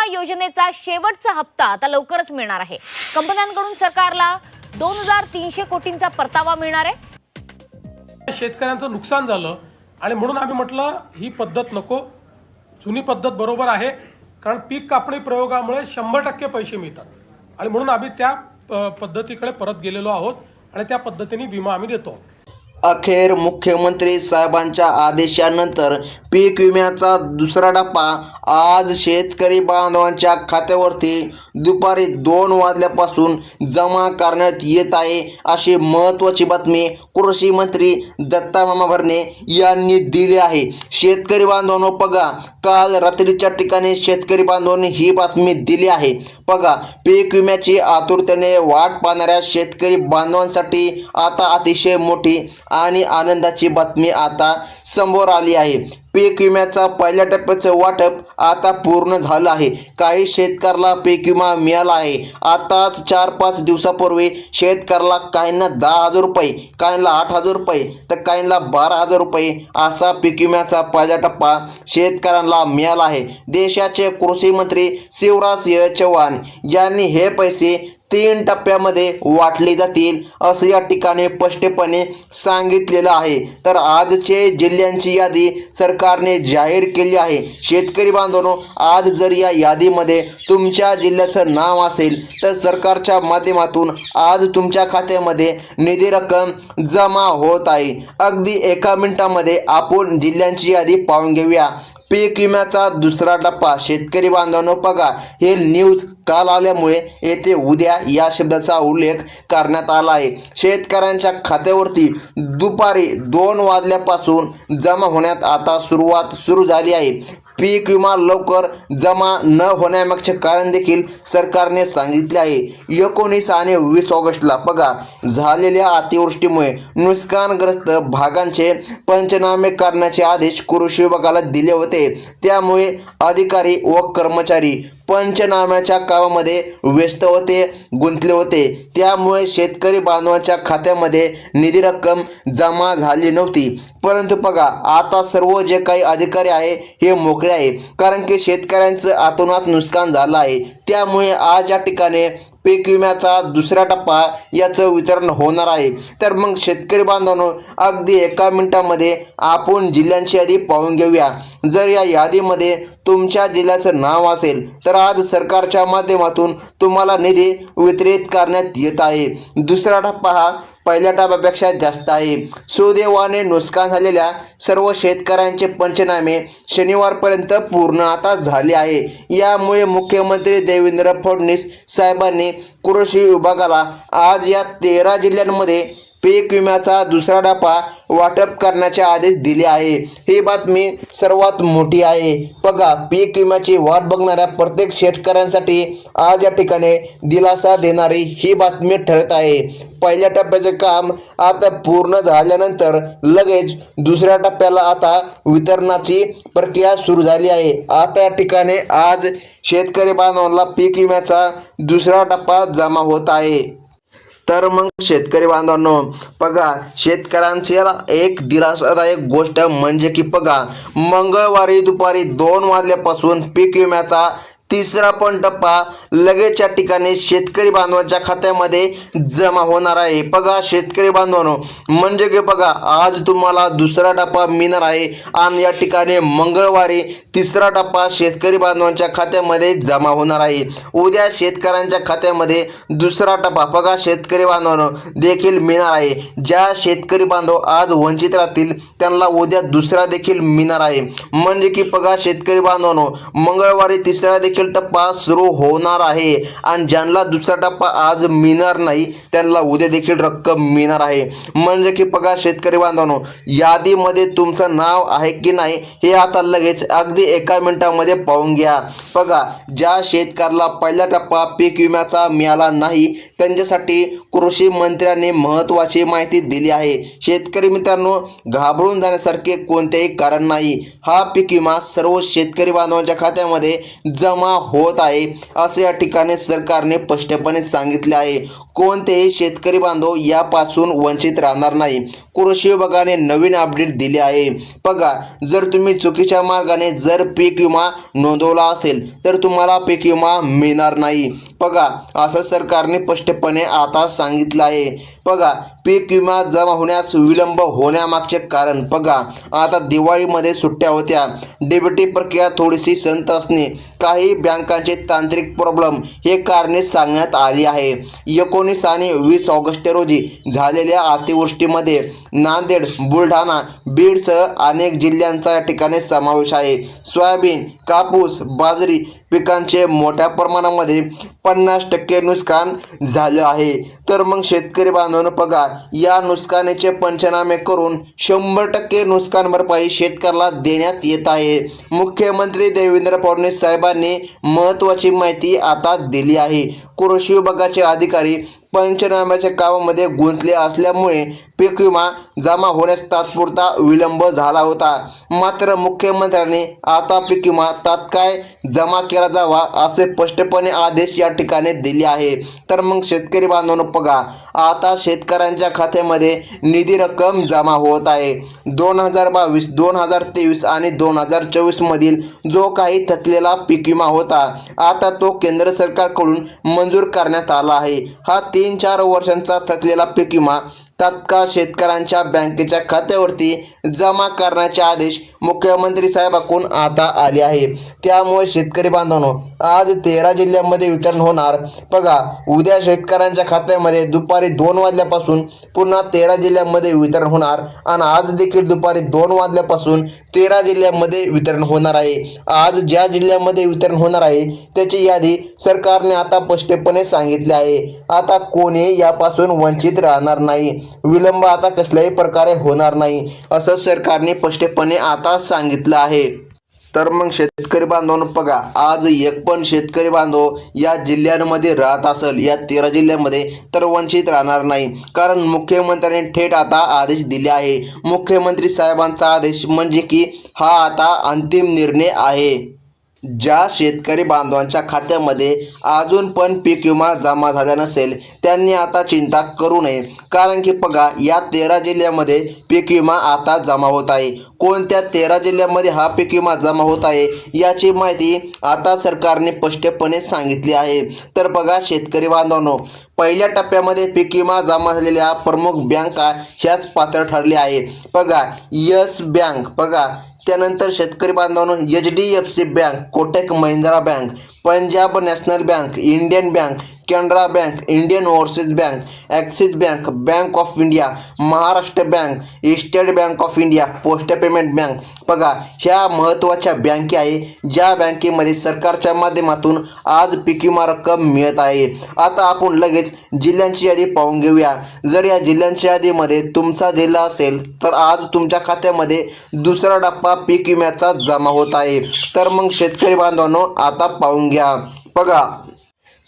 विमा योजनेचा शेवटचा हप्ता आता लवकरच मिळणार आहे. कंपन्यांकडून सरकारला दोन हजार तीनशे कोटींचा परतावा मिळणार आहे. शेतकऱ्यांचं नुकसान झालं आणि म्हणून आम्ही म्हटलं ही पद्धत नको. जुनी पद्धत बरोबर आहे कारण पीक कापणी प्रयोगामुळे शंभर टक्के पैसे मिळतात. आणि म्हणून आम्ही त्या पद्धतीकडे परत गेलेलो आहोत आणि त्या पद्धतीने विमा आम्ही देतो. अखेर मुख्यमंत्री साहेबांच्या आदेशानंतर पीक विम्याचा दुसरा टप्पा आज शेतकरी बांधवांच्या खात्यावरती दुपारी दोन वाजल्यापासून जमा करण्यात येत आहे अशी महत्त्वाची बातमी कृषी मंत्री दत्ता मामा भरणे यांनी दिली आहे. शेतकरी बांधवांनो बघा काल रात्रीच्या ठिकाणी शेतकरी बांधवांनी ही बातमी दिली आहे. बघा पीक विम्याची आतुरतेने वाट पाहणाऱ्या शेतकरी बांधवांसाठी आता अतिशय मोठी आणि आनंदाची बातमी आता समोर आली आहे. पीक विम्याचा पहिल्या टप्प्याचं वाटप आता पूर्ण झालं आहे. काही शेतकऱ्याला पीक विमा मिळाला आहे. आताच चार पाच दिवसापूर्वी शेतकऱ्याला काहींना दहा हजार रुपये काहींना आठ हजार रुपये तर काहींना बारा हजार रुपये असा पीक विम्याचा पहिला टप्पा शेतकऱ्यांना मिळाला आहे. देशाचे कृषी मंत्री शिवराज सिंह चौहान यांनी हे पैसे तीन टप्प्यामध्ये वाटले जातील असं या ठिकाणी स्पष्टपणे सांगितलेलं आहे. तर आजचे जिल्ह्यांची यादी सरकारने जाहीर केली आहे. शेतकरी बांधवांनो आज जर या यादीमध्ये तुमच्या जिल्ह्याचं नाव असेल तर सरकारच्या माध्यमातून आज तुमच्या खात्यामध्ये निधी रक्कम जमा होत आहे. अगदी एका मिनिटामध्ये आपण जिल्ह्यांची यादी पाहून घेऊया. पीक विम्याचा दुसरा टप्पा. शेतकरी बांधवांनो बघा हे न्यूज काल आल्यामुळे येथे उद्या या शब्दाचा उल्लेख करण्यात आला आहे. शेतकऱ्यांच्या खात्यावरती दुपारी दोन वाजल्यापासून जमा होण्यात आता सुरुवात सुरू झाली आहे. पीक विमा लवकर जमा न होण्यामागचे कारण देखील सरकारने सांगितले आहे. एकोणीस आणि वीस ऑगस्टला बघा झालेल्या अतिवृष्टीमुळे नुकसानग्रस्त भागांचे पंचनामे करण्याचे आदेश कृषी विभागाला दिले होते. त्यामुळे अधिकारी व कर्मचारी पंचनाम्याच्या कामामध्ये व्यस्त होते गुंतले होते. त्यामुळे शेतकरी बांधवांच्या खात्यामध्ये निधी रक्कम जमा झाली नव्हती. परंतु बघा आता सर्व जे काही अधिकारी आहे हे मोकळे आहे. कारण की शेतकऱ्यांचं आतोनात नुकसान झालं आहे. त्यामुळे आज या ठिकाणी पीक विम्याचा दुसरा टप्पा याचं वितरण होणार आहे. तर मग शेतकरी बांधवांनो अगदी एका मिनिटामध्ये आपण जिल्ह्यांची यादी पाहून घेऊया. जर या यादीमध्ये तुमच्या जिल्ह्याचं नाव असेल तर आज सरकारच्या माध्यमातून तुम्हाला निधी वितरित करण्यात येत आहे. दुसरा टप्पा हा पहिल्या टप्प्यापेक्षा जास्त आहे. सुदैवाने नुकसान झालेल्या सर्व शेतकऱ्यांचे पंचनामे शनिवारपर्यंत पूर्ण आता झाले आहे. यामुळे मुख्यमंत्री देवेंद्र फडणवीस साहेबांनी कृषी विभागाला आज या तेरा जिल्ह्यांमध्ये पीक विम्याचा दुसरा टप्पा वाटप करण्याचे आदेश दिले आहे. ही बातमी सर्वात मोठी आहे. बघा पीक विम्याची वाट बघणाऱ्या प्रत्येक शेतकऱ्यांसाठी आज या ठिकाणी दिलासा देणारी ही बातमी ठरत आहे. पहिल्या टप्प्याचे काम आता पूर्ण झाल्यानंतर लगेच दुसऱ्या टप्प्याला आता वितरणाची प्रक्रिया सुरू झाली आहे. आता या ठिकाणी आज शेतकरी बांधवांना पीक विम्याचा दुसरा टप्पा जमा होत आहे. तर मग शेतकरी बांधवांनो बघा शेतकऱ्यांच्या एक दिलासादायक गोष्ट म्हणजे की बघा मंगळवारी दुपारी दोन वाजल्यापासून पीक विम्याचा तिसरा पण टप्पा लगेच या ठिकाणी शेतकरी बांधवांच्या खात्यामध्ये जमा होणार आहे. बघा शेतकरी बांधवांनो म्हणजे की बघा आज तुम्हाला दुसरा टप्पा मिळणार आहे आणि या ठिकाणी मंगळवारी तिसरा टप्पा शेतकरी बांधवांच्या खात्यामध्ये जमा होणार आहे. उद्या शेतकऱ्यांच्या खात्यामध्ये दुसरा टप्पा बघा शेतकरी बांधवांनो देखील मिळणार आहे. ज्या शेतकरी बांधव आज वंचित राहतील त्यांना उद्या दुसरा देखील मिळणार आहे. म्हणजे की बघा शेतकरी बांधवांनो मंगळवारी तिसरा देखील टप्पा सुरू होणार आहे. आणि ज्यांना दुसरा टप्पा आज मिळणार नाही त्यांना उद्या देखील रक्कम मिळणार आहे. म्हणजे की बघा शेतकरी बांधवांनो यादीमध्ये तुमचं नाव आहे की नाही हे आता लगेच अगदी एका मिनिटामध्ये पाहून घ्या. बघा ज्या शेतकऱ्याला पहिला टप्पा पीक विम्याचा मिळाला नाही त्यांच्यासाठी कृषी मंत्र्यांनी महत्त्वाची माहिती दिली आहे. शेतकरी मित्रांनो घाबरून जाण्यासारखे कोणतेही कारण नाही. हा पीक विमा सर्व शेतकरी बांधवांच्या खात्यामध्ये जमा होत आहे असे या ठिकाणी सरकारने स्पष्टपणे सांगितले आहे. कोणतेही शेतकरी बांधव यापासून वंचित राहणार नाही. कृषी विभागाने नवीन अपडेट दिले आहे. बघा जर तुम्ही चुकीच्या मार्गाने जर पीक विमा नोंदवला असेल तर तुम्हाला पीक विमा मिळणार नाही. बघा असं सरकारने स्पष्टपणे आता सांगितलं आहे. बघा पीक विमा जमा होण्यास विलंब होण्यामागचे कारण बघा. आता दिवाळीमध्ये सुट्ट्या होत्या. डेबिटी प्रक्रिया थोडीशी संत असणे काही बँकांचे तांत्रिक प्रॉब्लेम हे कारणे सांगण्यात आली आहे. एकोणीस आणि वीस ऑगस्ट रोजी झालेल्या अतिवृष्टीमध्ये नांदेड बुलढाणा बीडसह अनेक जिल्ह्यांचा या ठिकाणी समावेश आहे. सोयाबीन कापूस बाजरी पिकांचे मोठ्या प्रमाणामध्ये पन्नास टक्के नुकसान झालं आहे. तर मग शेतकरी बांधवांनो बघा या नुकसानीचे पंचनामे करून शंभर टक्के नुकसान भरपाई शेतकऱ्याला देण्यात येत आहे. मुख्यमंत्री देवेंद्र फडणवीस साहेबांनी महत्त्वाची माहिती आता दिली आहे. कृषी विभागाचे अधिकारी पंचनाम्याच्या कामामध्ये गुंतले असल्यामुळे पीक विमा जमा होण्यास तात्पुरता विलंब झाला होता. मात्र मुख्यमंत्र्यांनी आता पीक विमा तात्काळ जमा केला जावा असे स्पष्टपणे आदेश या ठिकाणी दिले आहे. तर मग शेतकरी बांधवांनो बघा आता शेतकऱ्यांच्या खात्यामध्ये निधी रक्कम जमा होत आहे. दोन हजार बावीस दोन हजार तेवीस आणि दोन हजार चोवीसमधील जो काही थकलेला पीक विमा होता आता तो केंद्र सरकारकडून मंजूर करण्यात आला आहे. हा तीन चार वर्षांचा थकलेला पीक विमा तात्काळ शेतकऱ्यांच्या बँकेच्या खात्यावरती जमा करण्याचे आदेश मुख्यमंत्री साहेबांकडून आता आले आहे. त्यामुळे शेतकरी बांधवांनो आज तेरा जिल्ह्यांमध्ये वितरण होणार. बघा उद्या शेतकऱ्यांच्या खात्यामध्ये दुपारी दोन वाजल्यापासून पुन्हा तेरा जिल्ह्यांमध्ये वितरण होणार आणि आज देखील दुपारी दोन वाजल्यापासून तेरा जिल्ह्यांमध्ये वितरण होणार आहे. आज ज्या जिल्ह्यामध्ये वितरण होणार आहे त्याची यादी सरकारने आता स्पष्टपणे सांगितले आहे. आता कोणी यापासून वंचित राहणार नाही. विलंब आता कसल्याही प्रकारे होणार नाही असं सरकारने स्पष्टपणे आता सांगितलं आहे. तर मग शेतकरी बांधवांनो बघा आज एक पण शेतकरी बांधव या जिल्ह्यांमध्ये राहत असेल या तेरा जिल्ह्यांमध्ये तर वंचित राहणार नाही. कारण मुख्यमंत्र्यांनी थेट आता आदेश दिले आहे. मुख्यमंत्री साहेबांचा आदेश म्हणजे की हा आता अंतिम निर्णय आहे. ज्या शेतकरी बांधवांच्या खात्यामध्ये अजून पण पीक विमा जमा झाला नसेल त्यांनी आता चिंता करू नये. कारण की बघा या तेरा जिल्ह्यामध्ये पीक विमा आता जमा होत आहे. कोणत्या तेरा जिल्ह्यामध्ये हा पीक विमा जमा होत आहे याची माहिती आता सरकारने स्पष्टपणे सांगितली आहे. तर बघा शेतकरी बांधवांनो पहिल्या टप्प्यामध्ये पीक विमा जमा झालेल्या प्रमुख बँका ह्याच पात्र ठरल्या आहे बघा यस बँक बघा त्यानंतर शेतकरी बांधवांनो H D F C bank Kotak Mahindra bank Punjab national bank Indian bank Canara bank Indian overseas bank axis bank bank of India Maharashtra bank state bank of India post payment bank. बघा ह्या महत्त्वाच्या बँके आहे ज्या बँकेमध्ये सरकारच्या माध्यमातून आज पीक विमा रक्कम मिळत आहे. आता आपण लगेच जिल्ह्यांची यादी पाहून घेऊया. जर या जिल्ह्यांच्या यादीमध्ये तुमचा जिल्हा असेल तर आज तुमच्या खात्यामध्ये दुसरा टप्पा पीक विम्याचा जमा होत आहे. तर मग शेतकरी बांधवांनो आता पाहून घ्या. बघा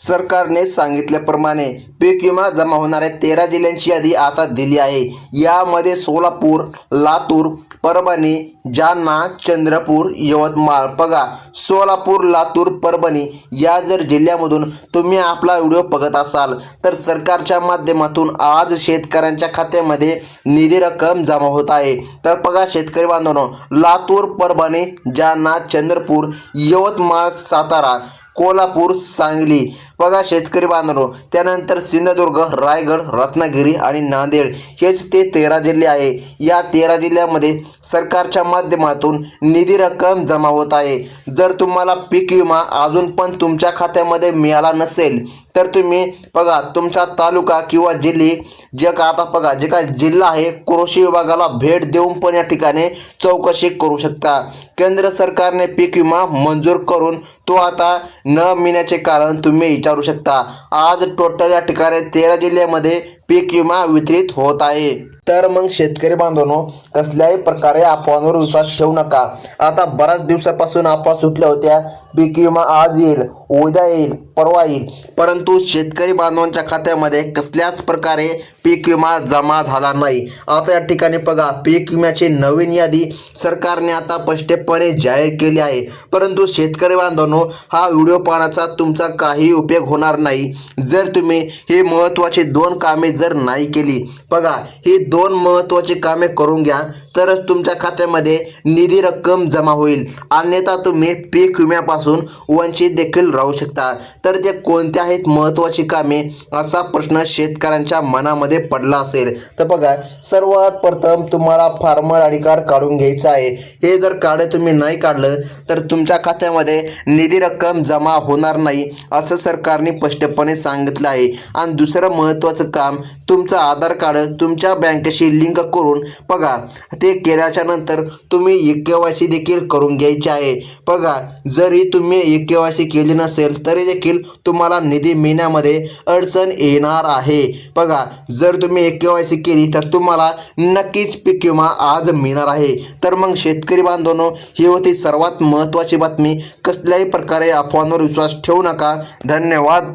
सरकारने सांगितल्याप्रमाणे पीक विमा जमा होणाऱ्या तेरा जिल्ह्यांची यादी आता दिली आहे. यामध्ये सोलापूर लातूर परभणी जालना चंद्रपूर यवतमाळ. बघा सोलापूर लातूर परभणी या जर जिल्ह्यामधून तुम्ही आपला व्हिडिओ बघत असाल तर सरकारच्या माध्यमातून आज शेतकऱ्यांच्या खात्यामध्ये निधी रक्कम जमा होत आहे. तर बघा शेतकरी बांधवांनो लातूर परभणी जालना चंद्रपूर यवतमाळ सातारा कोल्हापूर सांगली बघा शेतकरी बांधव त्यानंतर सिंधुदुर्ग रायगड रत्नागिरी आणि नांदेड हेच ते तेरा जिल्हे आहे. या तेरा जिल्ह्यामध्ये सरकारच्या माध्यमातून निधी रक्कम जमा होत आहे. जर तुम्हाला पीक विमा अजून पण तुमच्या खात्यामध्ये मिळाला नसेल तर तुम्ही बघा तुमचा तालुका किंवा जिल्हे जे का आता बघा जे काय जिल्हा आहे कृषी विभागाला भेट देऊन पण या ठिकाणी चौकशी करू शकता. केंद्र सरकारने पीक विमा मंजूर करून तो आता न मिळण्याचे कारण तुम्ही विचार शकता. आज टोटल या ठिकाणी तेरा जिल्ह्यामध्ये पीक विमा वितरित होत आहे. तर मग शेतकरी बांधवांनो कसल्याही प्रकारे अफवांवर विश्वास ठेवू नका. आता बऱ्याच दिवसापासून अफवा सुटल्या होत्या. पीक विमा आज येईल उद्या येईल परवा येईल. परंतु शेतकरी बांधवांच्या खात्यामध्ये कसल्याच प्रकारे पीक विमा जमा झाला नाही. आता या ठिकाणी बघा पीक विम्याची नवीन यादी सरकारने आता स्पष्टपणे जाहीर केली आहे. परंतु शेतकरी बांधवांनो हा व्हिडिओ पाहण्याचा तुमचा काही उपयोग होणार नाही. जर तुम्ही ही महत्त्वाची दोन कामे जर नाही केली बघा ही दोन महत्त्वाची कामे करून घ्या. तरच तुमच्या खात्यामध्ये निधी रक्कम जमा होईल. अन्यथा तुम्ही पीक विम्यापासून वंचित देखील राहू शकता. तर ते कोणत्या आहेत महत्त्वाची कामे? असा प्रश्न शेतकऱ्यांच्या मनामध्ये पडला असेल. तर बघा सर्वात प्रथम तुम्हाला फार्मर आय कार्ड काढून घ्यायचं आहे. हे जर कार्ड तुम्ही नाही काढलं तर तुमच्या खात्यामध्ये निधी रक्कम जमा होणार नाही असं सरकारने स्पष्टपणे सांगितलं आहे. आणि दुसरं महत्त्वाचं काम तुमचं आधार कार्ड तुमच्या बँकेशी लिंक करून बघा ते केल्याच्यानंतर तुम्ही ई के वाय सी देखील करून घ्यायचे आहे. बघा जरी तुम्ही ई के वाय सी केली नसेल तरी देखील तुम्हाला निधी मिळण्यामध्ये अडचण येणार आहे. बघा जर तुम्ही ई के वाय सी केली तर तुम्हाला नक्कीच पीक विमा आज मिळणार आहे. तर मग शेतकरी बांधवांनो ही होती सर्वात महत्त्वाची बातमी. कसल्याही प्रकारे अफवांवर विश्वास ठेवू नका. धन्यवाद.